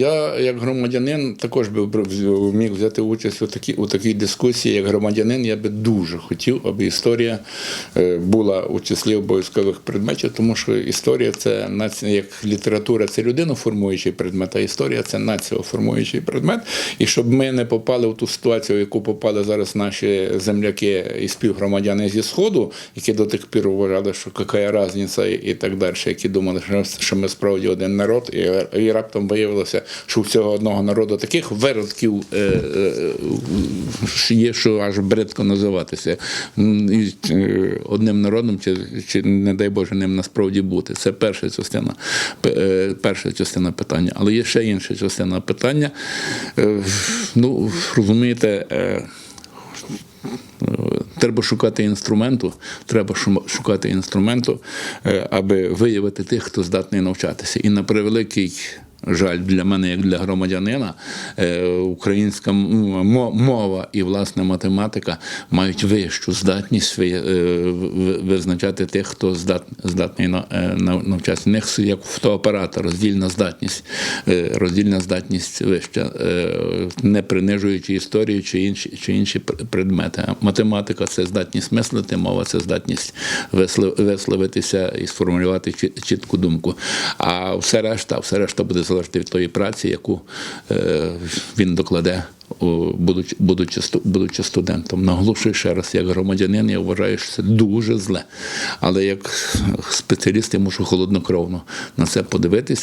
Я, як громадянин, також би міг взяти участь у такій, у такій дискусії. Як громадянин, я би дуже хотів, аби історія е, була у числі обов'язкових предметів, тому що історія це наці- як література, це людиноформуючий предмет, а історія це націоформуючий предмет. І щоб ми не попали в ту ситуацію, в яку попали зараз наші земляки і співгромадяни зі Сходу, які до тих пір вважали, що яка різниця і, так далі, які думали, що, ми справді один народ, і раптом виявилося, що у цього одного народу таких виродків е, е, є, що аж бридко називатися. Е, Одним народом, чи, чи не дай Боже, ним насправді бути. Це перша частина, перша частина питання. Але є ще інша частина питання. Ну, розумієте, Треба шукати інструменту, треба шукати інструменту, аби виявити тих, хто здатний навчатися. І на превеликий жаль для мене, як для громадянина, е, українська мова і власне математика мають вищу здатність е, ви- визначати тих, хто здатний на- е. В них як фотоапарата роздільна здатність, роздільна здатність вища, не принижуючи історію чи інші, чи інші предмети. Математика це здатність мислити, мова це здатність висловитися і сформулювати чітку думку. А все решта, все решта буде залежати від тої праці, яку е, він докладе. Будучи, будучи, студентом, наголошую ще раз, як громадянин, я вважаю, що це дуже зле. Але як спеціаліст я мушу холоднокровно на це подивитися